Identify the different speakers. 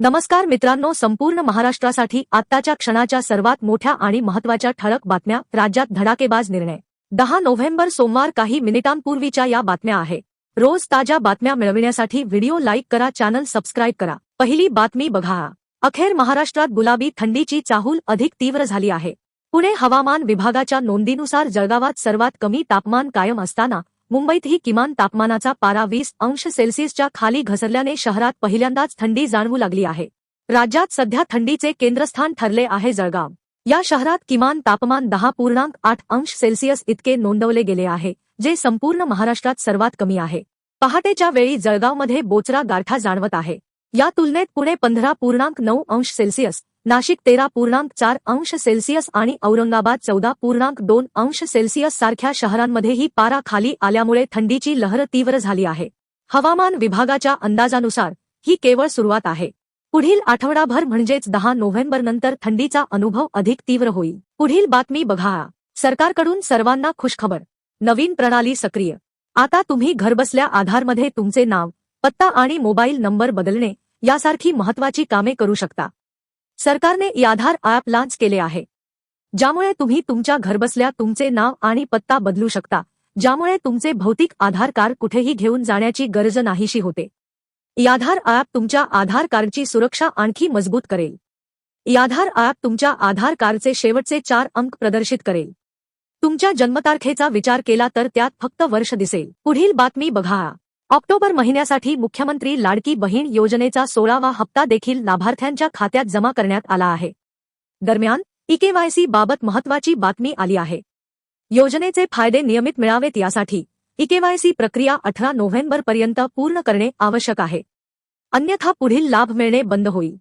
Speaker 1: नमस्कार मित्रांनो संपूर्ण महाराष्ट्रासाठी आत्ताच्या क्षणाच्या सर्वात मोठ्या आणि महत्त्वाच्या ठळक बातम्या राज्यात धडाकेबाज निर्णय. दहा नोव्हेंबर सोमवार काही मिनिटांपूर्वीच्या या बातम्या आहे. रोज ताज्या बातम्या मिळविण्यासाठी व्हिडिओ लाईक करा चॅनल सबस्क्राईब करा. पहिली बातमी बघा. अखेर महाराष्ट्रात गुलाबी थंडीची चाहूल अधिक तीव्र झाली आहे. पुणे हवामान विभागाच्या नोंदीनुसार जळगावात सर्वात कमी तापमान कायम असताना मुंबईतही किमान तापमानाचा पारा वीस अंश सेल्सिअसच्या खाली घसरल्याने शहरात पहिल्यांदाच थंडी जाणवू लागली आहे. राज्यात सध्या थंडीचे केंद्रस्थान ठरले आहे जळगाव. या शहरात किमान तापमान दहा पूर्णांक आठ अंश सेल्सिअस इतके नोंदवले गेले आहे जे संपूर्ण महाराष्ट्रात सर्वात कमी आहे. पहाटेच्या वेळी जळगावमध्ये बोचरा गारठा जाणवत आहे. या तुलनेत पुणे पंधरा पूर्णांक नऊ अंश सेल्सिअस नाशिक तेरा पूर्णांक चार अंश सेल्सिअस आणि औरंगाबाद चौदा पूर्णांक दोन अंश सेल्सिअस सारख्या शहरांमध्येही पारा खाली आल्यामुळे थंडीची लहर तीव्र झाली आहे. हवामान विभागाच्या अंदाजानुसार ही केवळ सुरुवात आहे. पुढील आठवडाभर म्हणजेच दहा नोव्हेंबरनंतर थंडीचा अनुभव अधिक तीव्र होईल. पुढील बातमी बघा. सरकारकडून सर्वांना खुशखबर. नवीन प्रणाली सक्रिय. आता तुम्ही घरबसल्या आधारमध्ये तुमचे नाव पत्ता आणि मोबाईल नंबर बदलणे यासारखी महत्वाची कामे करू शकता. सरकारने याधार ॲप लॉन्च केले आहे. ज्यामुळे तुम्ही तुमच्या घरबसल्या तुमचे नाव आणि पत्ता बदलू शकता ज्यामुळे तुमचे भौतिक आधार कार्ड कुठेही घेऊन जाण्याची गरज नाहीशी होते. याधार ॲप तुमच्या आधार कार्डची सुरक्षा आणखी मजबूत करेल. याधार ॲप तुमच्या आधार कार्डचे शेवटचे चार अंक प्रदर्शित करेल. तुमच्या जन्मतारखेचा विचार केला तर त्यात फक्त वर्ष दिसेल. पुढील बातमी बघा. ऑक्टोबर महिन्यासाठी मुख्यमंत्री लाडकी बहीण योजनेचा सोळावा हप्ता देखील लाभार्थ्यांच्या खात्यात जमा करण्यात आला आहे. दरम्यान इकेवायसी बाबत महत्वाची बातमी आली आहे. योजनेचे फायदे नियमित मिळावेत यासाठी इकेवायसी प्रक्रिया अठरा नोव्हेंबरपर्यंत पूर्ण करणे आवश्यक आहे. अन्यथा पुढील लाभ मिळणे बंद होईल.